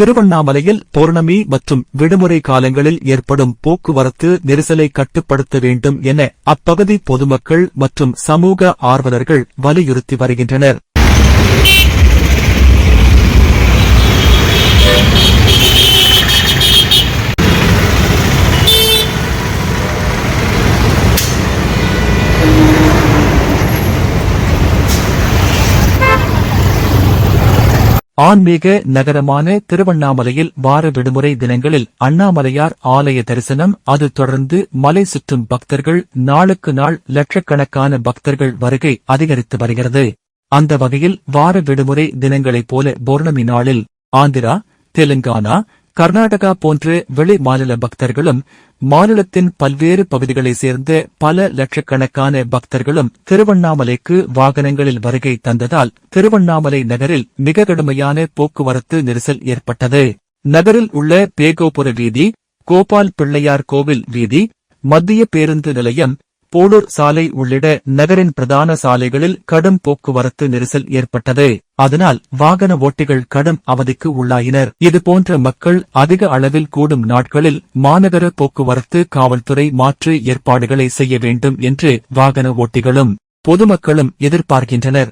திருவண்ணாமலையில் பௌர்ணமி மற்றும் விடுமுறை காலங்களில் ஏற்படும் போக்குவரத்து நெரிசலை கட்டுப்படுத்த வேண்டும் என அப்பகுதி பொதுமக்கள் மற்றும் சமூக ஆர்வலர்கள் வலியுறுத்தி வருகின்றனர். ஆன்மீக நகரமான திருவண்ணாமலையில் வார விடுமுறை தினங்களில் அண்ணாமலையார் ஆலய தரிசனம் அது தொடர்ந்து மலை சுற்றும் பக்தர்கள் நாளுக்கு நாள் லட்சக்கணக்கான பக்தர்கள் வருகை அதிகரித்து வருகிறது. அந்த வகையில் வார விடுமுறை தினங்களைப் போல பௌர்ணமி நாளில் ஆந்திரா தெலுங்கானா கர்நாடகா போன்று வெளி மாநில பக்தர்களும் மாநிலத்தின் பல்வேறு பகுதிகளைச் சேர்ந்த பல லட்சக்கணக்கான பக்தர்களும் திருவண்ணாமலைக்கு வாகனங்களில் வருகை தந்ததால் திருவண்ணாமலை நகரில் மிக கடுமையான போக்குவரத்து நெரிசல் ஏற்பட்டது. நகரில் உள்ள பேகோபுர வீதி கோபால் பிள்ளையார் கோவில் வீதி மத்திய பேருந்து நிலையம் போலூர் சாலை உள்ளிட்ட நகரின் பிரதான சாலைகளில் கடும் போக்குவரத்து நெரிசல் ஏற்பட்டது. அதனால் வாகன ஓட்டிகள் கடும் அவதிக்கு உள்ளாயினர். இதுபோன்ற மக்கள் அதிக அளவில் கூடும் நாட்களில் மாநகர போக்குவரத்து காவல்துறை மாற்று ஏற்பாடுகளை செய்ய வேண்டும் என்று வாகன ஓட்டிகளும் பொதுமக்களும் எதிர்பார்க்கின்றனர்.